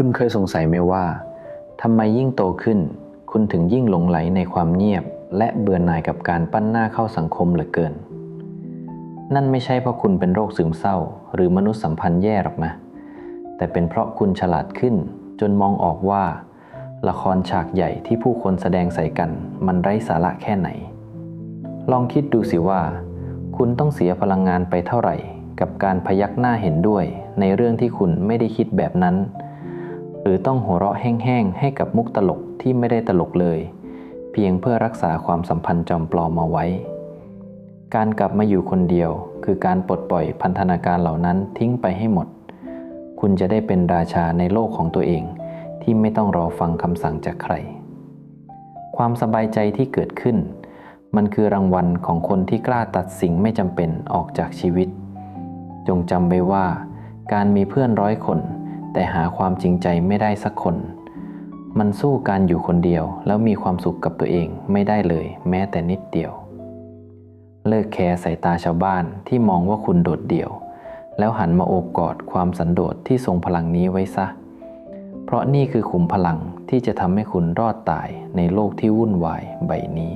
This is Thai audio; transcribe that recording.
คุณเคยสงสัยไหมว่าทำไมยิ่งโตขึ้น คุณถึงยิ่งหลงไหลในความเงียบ และเบื่อหน่ายกับการปั้นหน้าเข้าสังคมเหลือเกิน นั่นไม่ใช่เพราะคุณเป็นโรคซึมเศร้า หรือมนุษยสัมพันธ์แย่หรอกนะ แต่เป็นเพราะคุณฉลาดขึ้น จนมองออกว่า ละครฉากใหญ่ที่ผู้คนแสดงใส่กันมันไร้สาระแค่ไหน ลองคิดดูสิว่า คุณต้องเสียพลังงานไปเท่าไหร่ กับการพยักหน้าเห็นด้วย ในเรื่องที่คุณไม่ได้คิดแบบนั้น รือต้องหัวเราะแห้งๆ ให้กับมุกตลกที่ไม่ได้ตลกเลย เพียงเพื่อรักษาความสัมพันธ์จอมปลอมมาไว้ การกลับมาอยู่คนเดียว คือการปลดปล่อยพันธนาการเหล่านั้นทิ้งไปให้หมด คุณจะได้เป็นราชาในโลกของตัวเอง ที่ไม่ต้องรอฟังคำสั่งจากใคร ความสบายใจที่เกิดขึ้น มันคือรางวัลของคนที่กล้าตัดสิ่งไม่จำเป็นออกจากชีวิต จงจำไว้ว่า การมีเพื่อนร้อยคน แต่หาความจริงใจไม่ได้สักคน มันสู้การอยู่คนเดียว แล้วมีความสุขกับตัวเองไม่ได้เลย แม้แต่นิดเดียว เลิกแคร์สายตาชาวบ้านที่มองว่าคุณโดดเดี่ยว แล้วหันมาโอบกอดความสันโดษที่ทรงพลังนี้ไว้ซะ เพราะนี่คือขุมพลังที่จะทำให้คุณรอดตายในโลกที่วุ่นวายใบนี้